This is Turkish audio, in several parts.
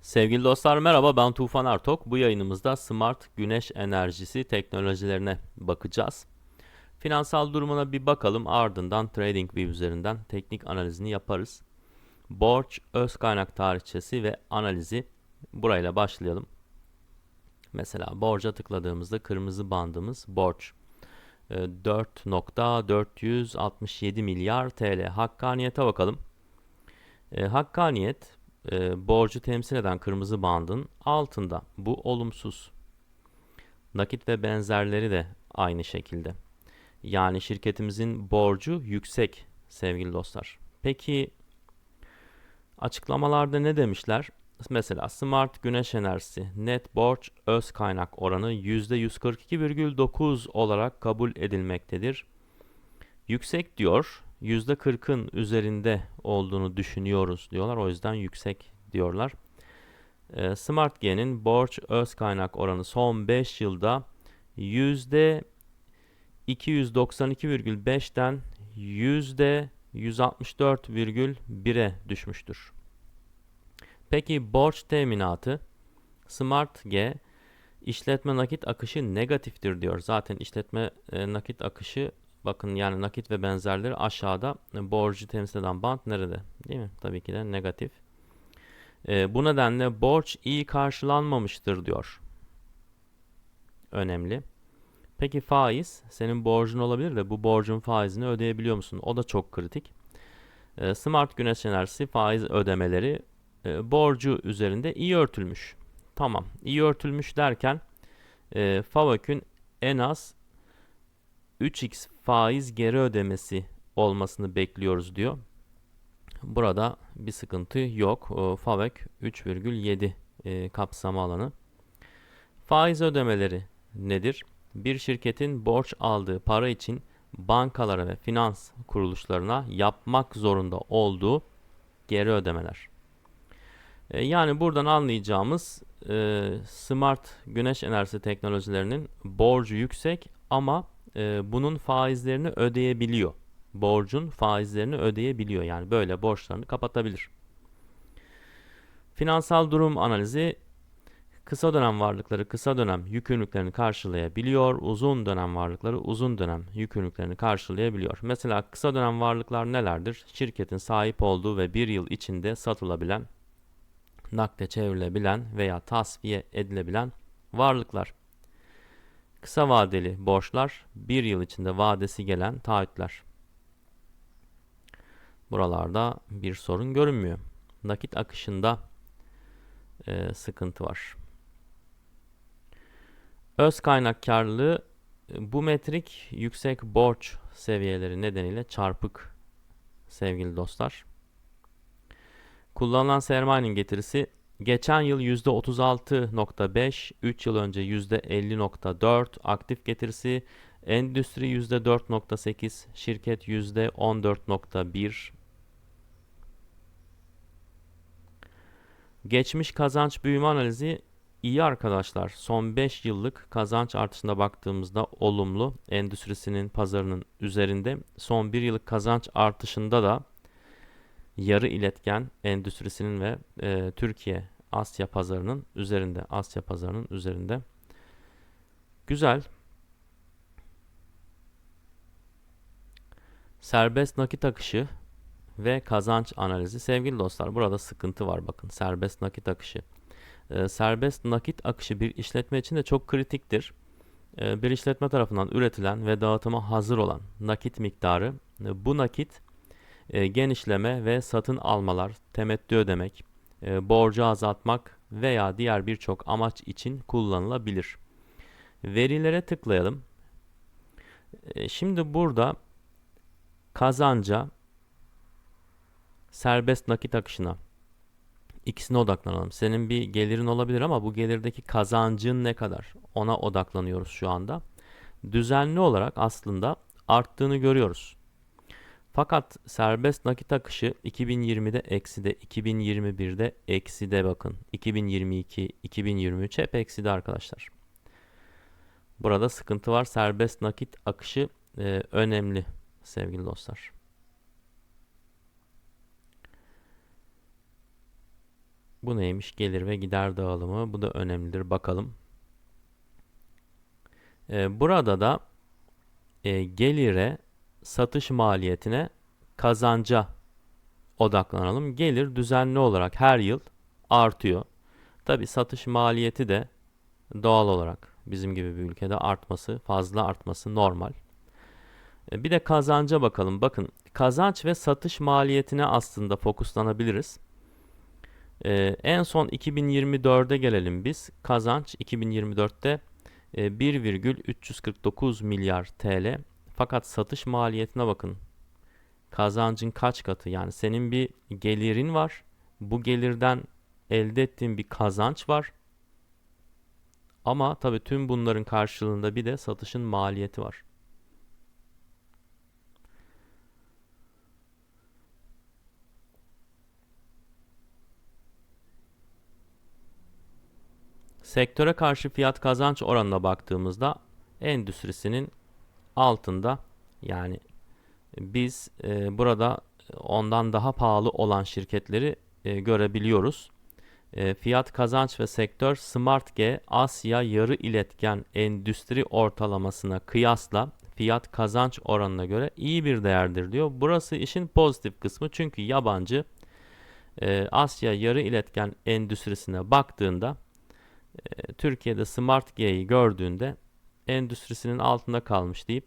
Sevgili dostlar merhaba ben Tufan Ertok. Bu yayınımızda smart güneş enerjisi teknolojilerine bakacağız. Finansal durumuna bir bakalım ardından TradingView üzerinden teknik analizini yaparız. Borç, öz kaynak tarihçesi ve analizi burayla başlayalım. Mesela borca tıkladığımızda kırmızı bandımız borç. Ee, 4.467 milyar TL. Hakkaniyete bakalım. Ee, hakkaniyet e, borcu temsil eden kırmızı bandın altında. Bu olumsuz. Nakit ve benzerleri de aynı şekilde. Yani şirketimizin borcu yüksek sevgili dostlar. Peki açıklamalarda ne demişler? Mesela Smart Güneş Enerjisi net borç öz kaynak oranı %142,9 olarak kabul edilmektedir. Yüksek diyor. %40'ın üzerinde olduğunu düşünüyoruz diyorlar. O yüzden yüksek diyorlar. E, Smart G'nin borç öz kaynak oranı son 5 yılda %292,5'ten %164,1'e düşmüştür. Peki borç teminatı Smart G işletme nakit akışı negatiftir diyor. Zaten işletme e, nakit akışı bakın yani nakit ve benzerleri aşağıda e, borcu temsil eden band nerede? Değil mi? Tabii ki de negatif. E, bu nedenle borç iyi karşılanmamıştır diyor. Önemli. Peki faiz senin borcun olabilir de bu borcun faizini ödeyebiliyor musun? O da çok kritik. E, Smart Güneş Enerjisi faiz ödemeleri e, borcu üzerinde iyi örtülmüş. Tamam. iyi örtülmüş derken e, FAVÖK'ün en az 3x faiz geri ödemesi olmasını bekliyoruz diyor. Burada bir sıkıntı yok. FAVÖK 3,7 e, kapsama alanı. Faiz ödemeleri nedir? Bir şirketin borç aldığı para için bankalara ve finans kuruluşlarına yapmak zorunda olduğu geri ödemeler. E, yani buradan anlayacağımız e, smart güneş enerjisi teknolojilerinin borcu yüksek ama e, bunun faizlerini ödeyebiliyor. Borcun faizlerini ödeyebiliyor. Yani böyle borçlarını kapatabilir. Finansal durum analizi kısa dönem varlıkları kısa dönem yükümlülüklerini karşılayabiliyor. Uzun dönem varlıkları uzun dönem yükümlülüklerini karşılayabiliyor. Mesela kısa dönem varlıklar nelerdir? Şirketin sahip olduğu ve bir yıl içinde satılabilen nakde çevrilebilen veya tasfiye edilebilen varlıklar. Kısa vadeli borçlar, bir yıl içinde vadesi gelen taahhütler. Buralarda bir sorun görünmüyor. Nakit akışında e, sıkıntı var. Öz kaynak karlılığı e, bu metrik yüksek borç seviyeleri nedeniyle çarpık sevgili dostlar. Kullanılan sermayenin getirisi geçen yıl %36.5, 3 yıl önce %50.4, aktif getirisi endüstri %4.8, şirket %14.1. Geçmiş kazanç büyüme analizi iyi arkadaşlar. Son 5 yıllık kazanç artışına baktığımızda olumlu. Endüstrisinin pazarının üzerinde. Son 1 yıllık kazanç artışında da yarı iletken endüstrisinin ve e, Türkiye Asya pazarının üzerinde. Asya pazarının üzerinde. Güzel. Serbest nakit akışı ve kazanç analizi. Sevgili dostlar burada sıkıntı var bakın. Serbest nakit akışı. Ee, serbest nakit akışı bir işletme için de çok kritiktir. Ee, bir işletme tarafından üretilen ve dağıtıma hazır olan nakit miktarı e, bu nakit e, genişleme ve satın almalar, temettü ödemek, e, borcu azaltmak veya diğer birçok amaç için kullanılabilir. Verilere tıklayalım. E, şimdi burada kazanca, serbest nakit akışına ikisine odaklanalım. Senin bir gelirin olabilir ama bu gelirdeki kazancın ne kadar? Ona odaklanıyoruz şu anda. Düzenli olarak aslında arttığını görüyoruz. Fakat serbest nakit akışı 2020'de ekside, 2021'de ekside bakın. 2022, 2023 hep ekside arkadaşlar. Burada sıkıntı var. Serbest nakit akışı e, önemli sevgili dostlar. Bu neymiş? Gelir ve gider dağılımı. Bu da önemlidir. Bakalım. Ee, burada da e, gelire, satış maliyetine, kazanca odaklanalım. Gelir düzenli olarak her yıl artıyor. Tabi satış maliyeti de doğal olarak bizim gibi bir ülkede artması, fazla artması normal. E, Bir de kazanca bakalım. Bakın kazanç ve satış maliyetine aslında fokuslanabiliriz. Ee, en son 2024'e gelelim biz. Kazanç 2024'te e, 1,349 milyar TL. Fakat satış maliyetine bakın. Kazancın kaç katı? Yani senin bir gelirin var. Bu gelirden elde ettiğin bir kazanç var. Ama tabii tüm bunların karşılığında bir de satışın maliyeti var. Sektöre karşı fiyat kazanç oranına baktığımızda endüstrisinin altında yani biz e, burada ondan daha pahalı olan şirketleri e, görebiliyoruz. E, fiyat kazanç ve sektör Smart G Asya yarı iletken endüstri ortalamasına kıyasla fiyat kazanç oranına göre iyi bir değerdir diyor. Burası işin pozitif kısmı çünkü yabancı e, Asya yarı iletken endüstrisine baktığında e, Türkiye'de Smart G'yi gördüğünde endüstrisinin altında kalmış deyip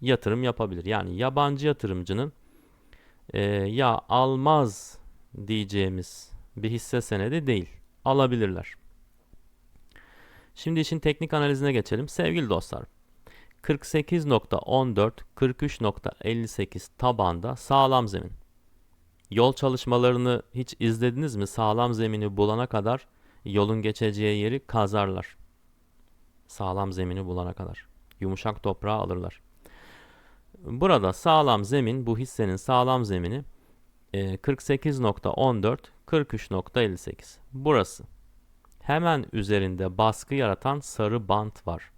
yatırım yapabilir. Yani yabancı yatırımcının e, ya almaz diyeceğimiz bir hisse senedi değil. Alabilirler. Şimdi işin teknik analizine geçelim. Sevgili dostlar, 48.14, 43.58 tabanda sağlam zemin. Yol çalışmalarını hiç izlediniz mi? Sağlam zemini bulana kadar yolun geçeceği yeri kazarlar. Sağlam zemini bulana kadar. Yumuşak toprağı alırlar. Burada sağlam zemin, bu hissenin sağlam zemini 48.14, 43.58. Burası. Hemen üzerinde baskı yaratan sarı bant var.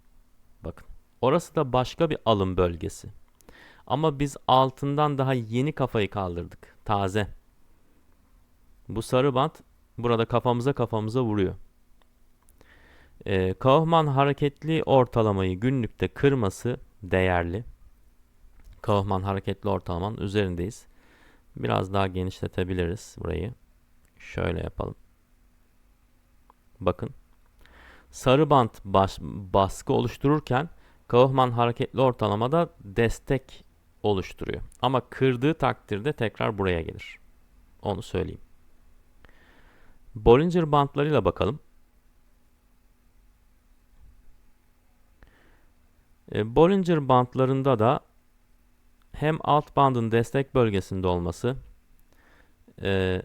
Bakın. Orası da başka bir alım bölgesi. Ama biz altından daha yeni kafayı kaldırdık. Taze. Bu sarı bant burada kafamıza kafamıza vuruyor. Ee, Kaufman hareketli ortalamayı günlükte kırması değerli. Kaufman hareketli ortalamanın üzerindeyiz. Biraz daha genişletebiliriz burayı. Şöyle yapalım. Bakın. Sarı bant baş, baskı oluştururken Kaufman hareketli ortalamada destek oluşturuyor. Ama kırdığı takdirde tekrar buraya gelir. Onu söyleyeyim. Bollinger bantlarıyla bakalım. E, Bollinger bantlarında da hem alt bandın destek bölgesinde olması, e,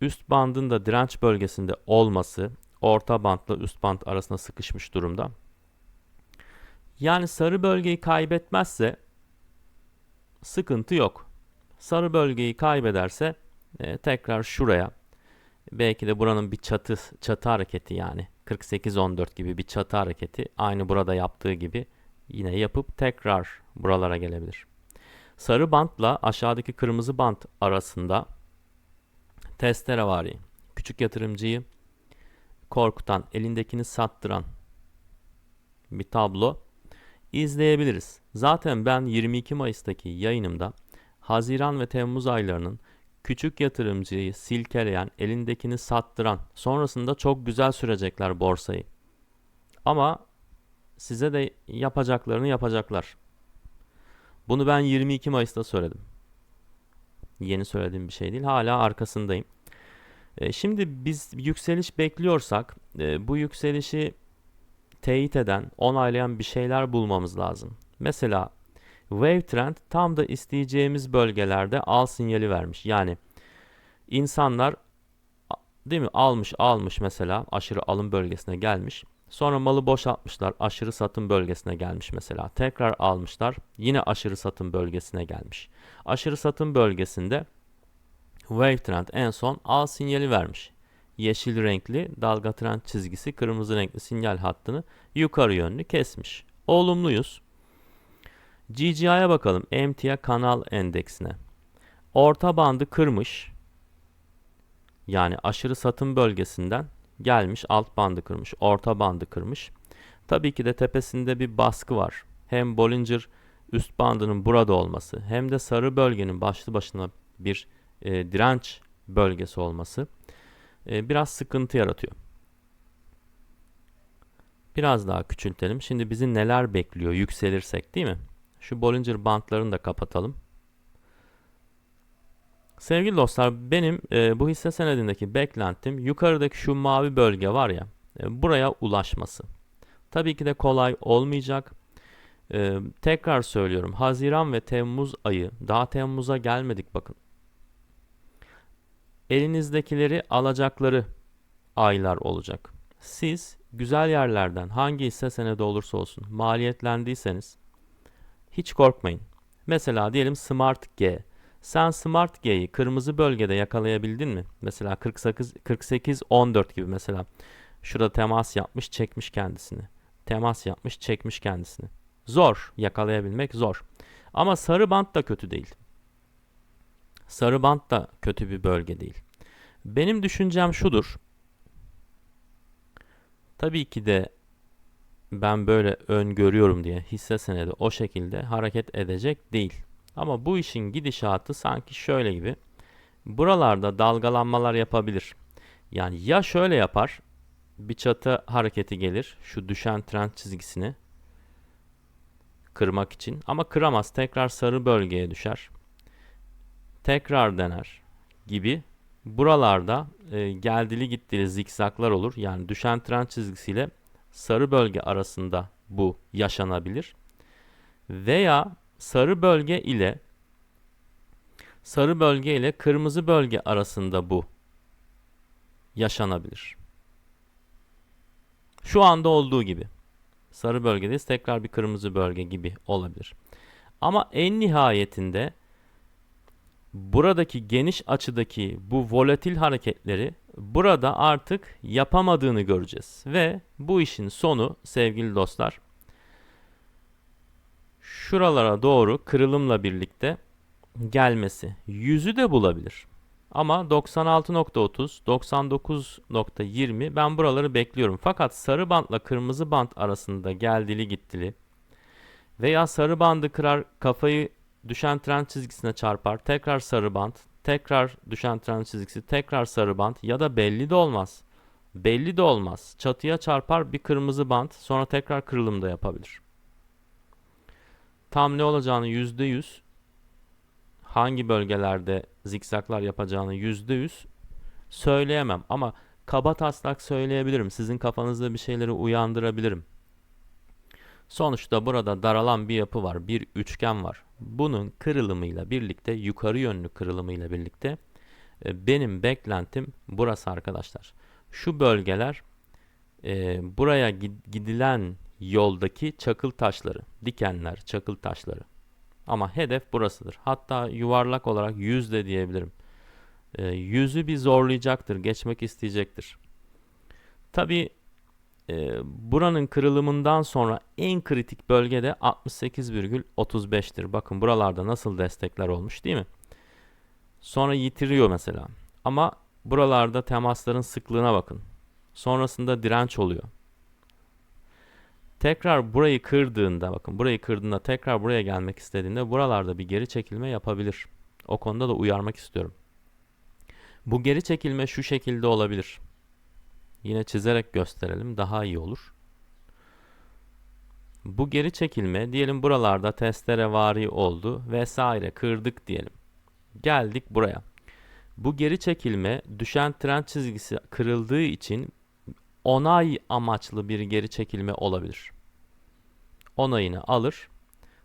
üst bandın da direnç bölgesinde olması, orta bantla üst band arasında sıkışmış durumda. Yani sarı bölgeyi kaybetmezse sıkıntı yok. Sarı bölgeyi kaybederse e, tekrar şuraya belki de buranın bir çatı çatı hareketi yani 48-14 gibi bir çatı hareketi aynı burada yaptığı gibi yine yapıp tekrar buralara gelebilir. Sarı bantla aşağıdaki kırmızı bant arasında testere vari küçük yatırımcıyı korkutan, elindekini sattıran bir tablo izleyebiliriz. Zaten ben 22 Mayıs'taki yayınımda Haziran ve Temmuz aylarının küçük yatırımcıyı silkeleyen, elindekini sattıran, sonrasında çok güzel sürecekler borsayı. Ama size de yapacaklarını yapacaklar. Bunu ben 22 Mayıs'ta söyledim. Yeni söylediğim bir şey değil. Hala arkasındayım. E, şimdi biz yükseliş bekliyorsak e, bu yükselişi teyit eden, onaylayan bir şeyler bulmamız lazım. Mesela Wave Trend tam da isteyeceğimiz bölgelerde al sinyali vermiş. Yani insanlar değil mi almış almış mesela aşırı alım bölgesine gelmiş. Sonra malı boşaltmışlar. Aşırı satım bölgesine gelmiş mesela. Tekrar almışlar. Yine aşırı satım bölgesine gelmiş. Aşırı satım bölgesinde Wave Trend en son al sinyali vermiş. Yeşil renkli dalga trend çizgisi kırmızı renkli sinyal hattını yukarı yönlü kesmiş. Olumluyuz. GGI'ye bakalım. MTA kanal endeksine. Orta bandı kırmış. Yani aşırı satım bölgesinden gelmiş alt bandı kırmış, orta bandı kırmış. Tabii ki de tepesinde bir baskı var. Hem Bollinger üst bandının burada olması hem de sarı bölgenin başlı başına bir e, direnç bölgesi olması e, biraz sıkıntı yaratıyor. Biraz daha küçültelim. Şimdi bizi neler bekliyor yükselirsek değil mi? Şu Bollinger bantlarını da kapatalım. Sevgili dostlar benim e, bu hisse senedindeki beklentim yukarıdaki şu mavi bölge var ya e, buraya ulaşması. Tabii ki de kolay olmayacak. E, tekrar söylüyorum Haziran ve Temmuz ayı daha Temmuz'a gelmedik bakın. Elinizdekileri alacakları aylar olacak. Siz güzel yerlerden hangi hisse senedi olursa olsun maliyetlendiyseniz hiç korkmayın. Mesela diyelim Smart G. Sen Smart G'yi kırmızı bölgede yakalayabildin mi? Mesela 48 48 14 gibi mesela. Şurada temas yapmış, çekmiş kendisini. Temas yapmış, çekmiş kendisini. Zor yakalayabilmek zor. Ama sarı bant da kötü değil. Sarı bant da kötü bir bölge değil. Benim düşüncem şudur. Tabii ki de ben böyle öngörüyorum diye hisse senedi o şekilde hareket edecek değil. Ama bu işin gidişatı sanki şöyle gibi. Buralarda dalgalanmalar yapabilir. Yani ya şöyle yapar. Bir çatı hareketi gelir. Şu düşen trend çizgisini kırmak için. Ama kıramaz. Tekrar sarı bölgeye düşer. Tekrar dener gibi. Buralarda e, geldili gittili zikzaklar olur. Yani düşen trend çizgisiyle sarı bölge arasında bu yaşanabilir. Veya sarı bölge ile sarı bölge ile kırmızı bölge arasında bu yaşanabilir. Şu anda olduğu gibi. Sarı bölgedeyiz. Tekrar bir kırmızı bölge gibi olabilir. Ama en nihayetinde buradaki geniş açıdaki bu volatil hareketleri burada artık yapamadığını göreceğiz. Ve bu işin sonu sevgili dostlar şuralara doğru kırılımla birlikte gelmesi. Yüzü de bulabilir. Ama 96.30, 99.20 ben buraları bekliyorum. Fakat sarı bantla kırmızı bant arasında geldili gittili veya sarı bandı kırar kafayı düşen trend çizgisine çarpar. Tekrar sarı bant, tekrar düşen trend çizgisi, tekrar sarı bant ya da belli de olmaz. Belli de olmaz. Çatıya çarpar bir kırmızı bant sonra tekrar kırılım da yapabilir. Tam ne olacağını %100 hangi bölgelerde zikzaklar yapacağını %100 söyleyemem ama kaba taslak söyleyebilirim. Sizin kafanızda bir şeyleri uyandırabilirim. Sonuçta burada daralan bir yapı var, bir üçgen var. Bunun kırılımıyla birlikte, yukarı yönlü kırılımıyla birlikte e, benim beklentim burası arkadaşlar. Şu bölgeler e, buraya gidilen yoldaki çakıl taşları, dikenler, çakıl taşları. Ama hedef burasıdır. Hatta yuvarlak olarak yüz de diyebilirim. E, yüzü bir zorlayacaktır, geçmek isteyecektir. Tabi e, buranın kırılımından sonra en kritik bölgede 68,35'tir. Bakın buralarda nasıl destekler olmuş değil mi? Sonra yitiriyor mesela. Ama buralarda temasların sıklığına bakın. Sonrasında direnç oluyor. Tekrar burayı kırdığında bakın burayı kırdığında tekrar buraya gelmek istediğinde buralarda bir geri çekilme yapabilir. O konuda da uyarmak istiyorum. Bu geri çekilme şu şekilde olabilir. Yine çizerek gösterelim daha iyi olur. Bu geri çekilme diyelim buralarda testere vari oldu vesaire kırdık diyelim. Geldik buraya. Bu geri çekilme düşen trend çizgisi kırıldığı için onay amaçlı bir geri çekilme olabilir. Onayını alır.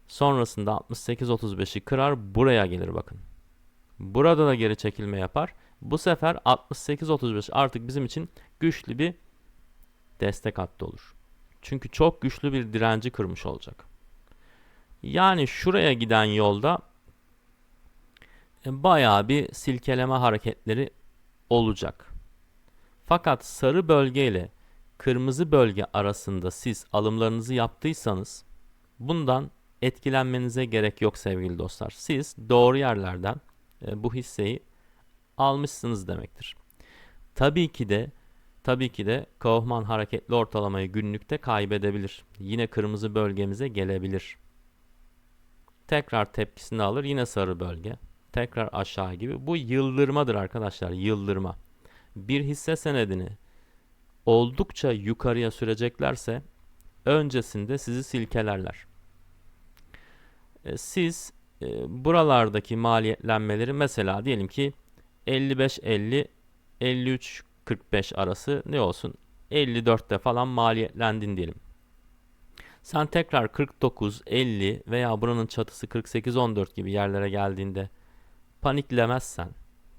Sonrasında 68-35'i kırar. Buraya gelir bakın. Burada da geri çekilme yapar. Bu sefer 68-35 artık bizim için güçlü bir destek hattı olur. Çünkü çok güçlü bir direnci kırmış olacak. Yani şuraya giden yolda e, bayağı bir silkeleme hareketleri olacak. Fakat sarı bölge ile kırmızı bölge arasında siz alımlarınızı yaptıysanız bundan etkilenmenize gerek yok sevgili dostlar. Siz doğru yerlerden e, bu hisseyi almışsınız demektir. Tabii ki de tabii ki de Kaufman hareketli ortalamayı günlükte kaybedebilir. Yine kırmızı bölgemize gelebilir. Tekrar tepkisini alır yine sarı bölge. Tekrar aşağı gibi. Bu yıldırmadır arkadaşlar yıldırma. Bir hisse senedini oldukça yukarıya süreceklerse öncesinde sizi silkelerler. E, Siz e, buralardaki maliyetlenmeleri mesela diyelim ki 55-50 53-45 arası ne olsun 54'te falan maliyetlendin diyelim. Sen tekrar 49, 50 veya buranın çatısı 48, 14 gibi yerlere geldiğinde paniklemezsen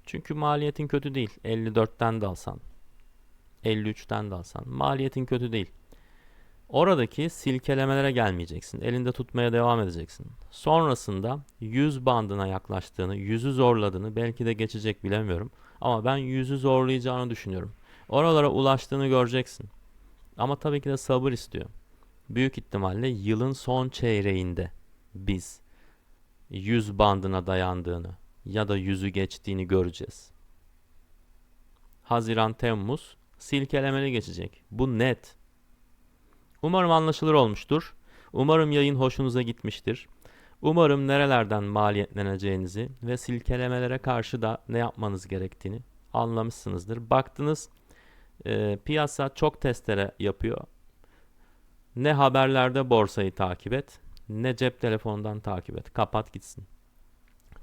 çünkü maliyetin kötü değil. 54'ten de alsan, 53'ten de alsan maliyetin kötü değil. Oradaki silkelemelere gelmeyeceksin. Elinde tutmaya devam edeceksin. Sonrasında 100 bandına yaklaştığını, 100'ü zorladığını belki de geçecek bilemiyorum. Ama ben 100'ü zorlayacağını düşünüyorum. Oralara ulaştığını göreceksin. Ama tabii ki de sabır istiyor. Büyük ihtimalle yılın son çeyreğinde biz 100 bandına dayandığını ya da 100'ü geçtiğini göreceğiz. Haziran, Temmuz silkelemeli geçecek. Bu net. Umarım anlaşılır olmuştur. Umarım yayın hoşunuza gitmiştir. Umarım nerelerden maliyetleneceğinizi ve silkelemelere karşı da ne yapmanız gerektiğini anlamışsınızdır. Baktınız e, piyasa çok testere yapıyor. Ne haberlerde borsayı takip et, ne cep telefonundan takip et. Kapat gitsin.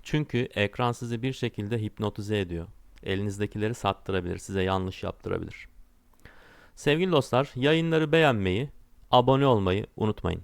Çünkü ekran sizi bir şekilde hipnotize ediyor. Elinizdekileri sattırabilir, size yanlış yaptırabilir. Sevgili dostlar, yayınları beğenmeyi, abone olmayı unutmayın.